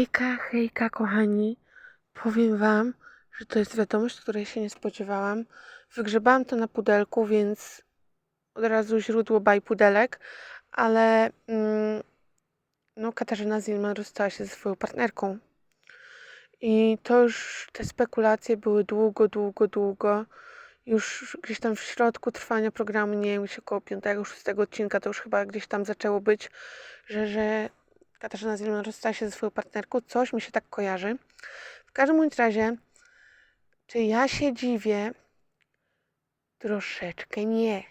Hejka, hejka, kochani. Powiem Wam, że to jest wiadomość, której się nie spodziewałam. Wygrzebałam to na pudelku, więc od razu źródło baj pudelek, ale mm, no, Katarzyna Zilman rozstała się ze swoją partnerką. I to już te spekulacje były długo, długo, długo. Już gdzieś tam w środku trwania programu, nie wiem, gdzieś około 5-6 odcinka, to już chyba gdzieś tam zaczęło być, że, że Katarzyna Zilman rozstała się ze swoją partnerką. Coś mi się tak kojarzy. W każdym bądź razie, czy ja się dziwię? Troszeczkę nie.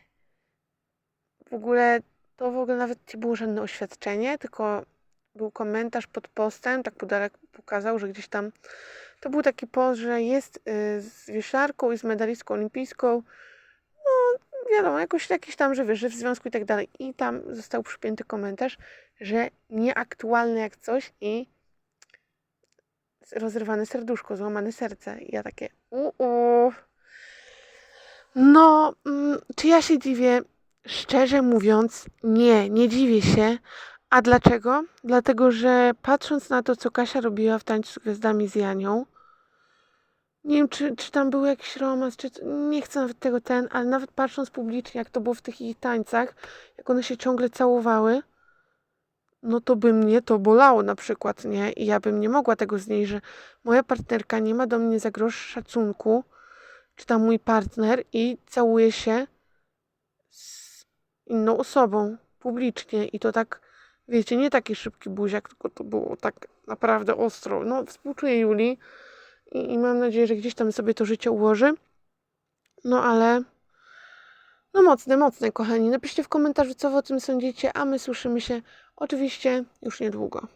W ogóle to w ogóle nawet nie było żadne oświadczenie, tylko był komentarz pod postem, tak Pudelek pokazał, że gdzieś tam to był taki post, że jest y, z wieślarką i z medalistką olimpijską. Wiadomo, jakoś jakiś tam, że wiesz, że w związku i tak dalej. I tam został przypięty komentarz, że nieaktualne jak coś i rozrywane serduszko, złamane serce. I ja takie uu. No, mm, czy ja się dziwię? Szczerze mówiąc, nie, nie dziwię się. A dlaczego? Dlatego, że patrząc na to, co Kasia robiła w Tańcu z Gwiazdami z Janią, nie wiem, czy, czy tam był jakiś romans, czy nie chcę nawet tego ten, ale nawet patrząc publicznie, jak to było w tych ich tańcach, jak one się ciągle całowały, no to by mnie to bolało na przykład, nie? I ja bym nie mogła tego znieść, że moja partnerka nie ma do mnie za grosz szacunku, czy tam mój partner i całuje się z inną osobą publicznie i to tak, wiecie, nie taki szybki buziak, tylko to było tak naprawdę ostro. No, współczuję Julii i, i mam nadzieję, że gdzieś tam sobie to życie ułoży. No ale no mocne, mocne, kochani. Napiszcie w komentarzu, co wy o tym sądzicie, a my słyszymy się oczywiście już niedługo.